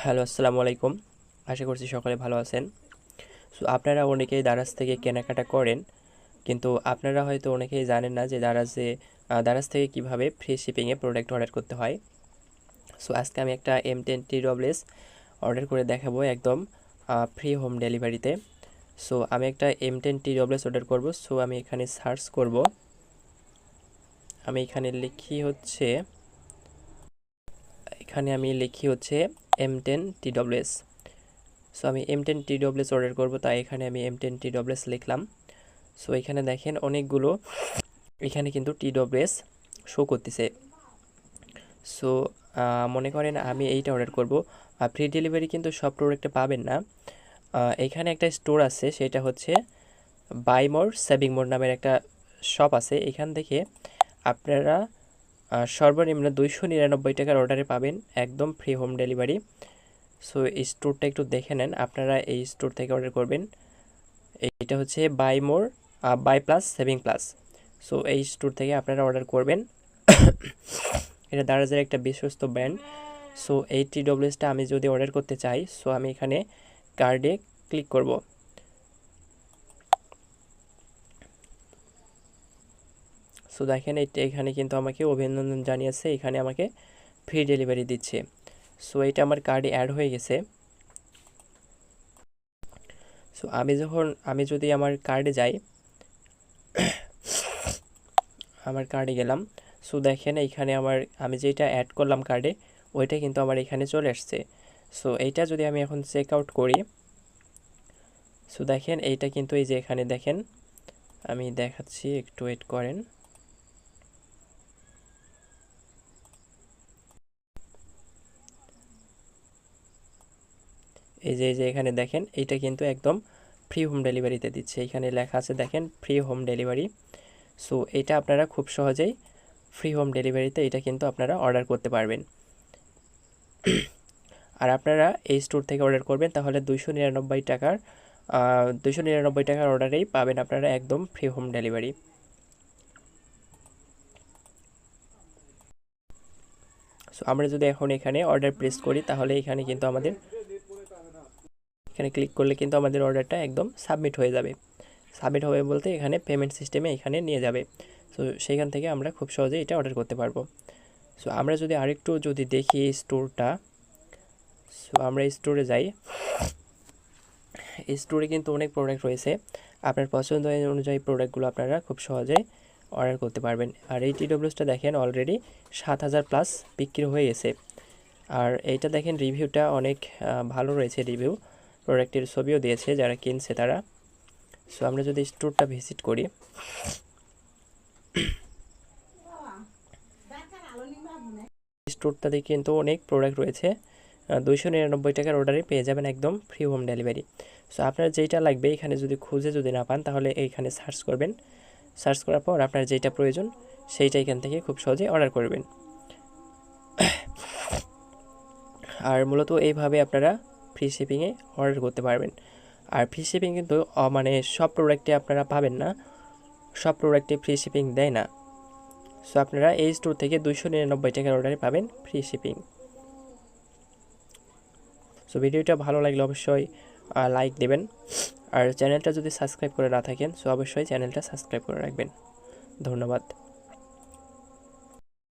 Hello, আসসালামু আলাইকুম। আশা করছি সকলে ভালো আছেন। সো, আপনারা অনেকেই দারাজ থেকে কেনাকাটা করেন, কিন্তু আপনারা হয়তো অনেকেই জানেন না যে দারাজে দারাজ থেকে কীভাবে ফ্রি শিপিংয়ে প্রোডাক্ট অর্ডার করতে হয়। সো, আজকে আমি একটা M ten T WS order করে দেখাবো একদম ফ্রি হোম ডেলিভারিতে সো, আমি একটা M ten T WS order করব। সো, আমি এখানে সার্চ করব। আমি এখানে লিখি হচ্ছে, এখানে আমি লিখি হচ্ছে M ten T WS so আমি M ten T WS order করব, তাই এখানে আমি এম টেন টি ডব্লিউএস লিখলাম। সো এখানে দেখেন অনেকগুলো, এখানে কিন্তু টি ডব্লিউএস শো করতেছে। সো মনে করেন আমি এইটা অর্ডার করব। ফ্রি ডেলিভারি কিন্তু সব প্রোডাক্টে পাবেন না। এখানে একটা স্টোর আছে, সেটা হচ্ছে বাই মোর সেভিং মোর নামের একটা শপ আছে। এখান থেকে আপনারা সর্বনিম্ন দুইশো নিরানব্বই টাকার অর্ডারে পাবেন একদম ফ্রি হোম ডেলিভারি সো এই স্টোরটা একটু দেখে নেন, আপনারা এই স্টোর থেকে অর্ডার করবেন। এইটা হচ্ছে buy more buy plus saving plus so এই স্টোর থেকে আপনারা অর্ডার করবেন। এটা দারাজের একটা বিশ্বস্ত ব্র্যান্ড সো এই টি ডব্লিউএসটা আমি যদি অর্ডার করতে চাই সো আমি এখানে কার্ডে ক্লিক করব। সো দেখেন এটা এখানে কিন্তু আমাকে অভিনন্দন জানিয়েছে। এখানে আমাকে ফ্রি ডেলিভারি দিচ্ছে। সো এটা আমার কার্ডে অ্যাড হয়ে গেছে। সো আমি যখন, আমি যদি আমার কার্ডে যাই, আমার কার্ডে গেলাম। সো দেখেন এইখানে আমার, আমি যেটা অ্যাড করলাম কার্ডে ওইটা কিন্তু আমার এখানে চলে আসছে। সো এইটা যদি আমি এখন চেক আউট করি সো দেখেন এইটা কিন্তু এই যে এখানে দেখেন, আমি দেখাচ্ছি, একটু ওয়েট করেন। এই যে এই যে এখানে দেখেন, এইটা কিন্তু একদম ফ্রি হোম ডেলিভারিতে দিচ্ছে। এখানে লেখা আছে, দেখেন ফ্রি হোম ডেলিভারি সো এটা আপনারা খুব সহজেই ফ্রি হোম ডেলিভারিতে এটা কিন্তু আপনারা অর্ডার করতে পারবেন। আর আপনারা এই স্টোর থেকে অর্ডার করবেন, তাহলে দুইশো নিরানব্বই টাকার দুইশো নিরানব্বই টাকার অর্ডারেই পাবেন আপনারা একদম ফ্রি হোম ডেলিভারি সো আমরা যদি এখন এখানে অর্ডার প্লেস করি, তাহলে এখানে কিন্তু আমাদের এখানে ক্লিক করলে কিন্তু আমাদের অর্ডারটা একদম সাবমিট হয়ে যাবে। সাবমিট হবে বলতে এখানে পেমেন্ট সিস্টেমে এখানে নিয়ে যাবে। সো সেইখান থেকে আমরা খুব সহজেই এটা অর্ডার করতে পারব। সো আমরা যদি আরেকটু যদি দেখি এই স্টোরটা সো আমরা স্টোরে যাই। এই স্টোরে কিন্তু অনেক প্রোডাক্ট রয়েছে। আপনার পছন্দ অনুযায়ী প্রোডাক্টগুলো আপনারা খুব সহজে অর্ডার করতে পারবেন। আর এই টিডব্লিউসটা দেখেন অলরেডি সাত হাজার প্লাস বিক্রি হয়ে গেছে। আর এইটা দেখেন রিভিউটা অনেক ভালো রয়েছে রিভিউ প্রোডাক্টের ছবিও দিয়েছে যারা কিনছে তারা। সো আমরা যদি স্টোরটা ভিজিট করি। স্টোরটাতে কিন্তু অনেক প্রোডাক্ট রয়েছে। দুইশো নিরানব্বই টাকার অর্ডারে পেয়ে যাবেন একদম ফ্রি হোম ডেলিভারি সো আপনার যেটা লাগবে এখানে যদি খুঁজে যদি না পান, তাহলে এইখানে সার্চ করবেন। সার্চ করার পর আপনার যেটা প্রয়োজন, সেইটা এখান থেকে খুব সহজে অর্ডার করবেন। আর মূলত এইভাবে আপনারা ফ্রি শিপিংয়ে অর্ডার করতে পারবেন। আর ফ্রি শিপিং কিন্তু মানে সব প্রোডাক্টে আপনারা পাবেন না। সব প্রোডাক্টে ফ্রি শিপিং দেয় না। সো আপনারা এই স্টোর থেকে দুইশো নিরানব্বই টাকার অর্ডারে পাবেন ফ্রি শিপিং সো ভিডিওটা ভালো লাগলে অবশ্যই লাইক দেবেন। আর চ্যানেলটা যদি সাবস্ক্রাইব করে না থাকেন সো অবশ্যই চ্যানেলটা সাবস্ক্রাইব করে রাখবেন। ধন্যবাদ।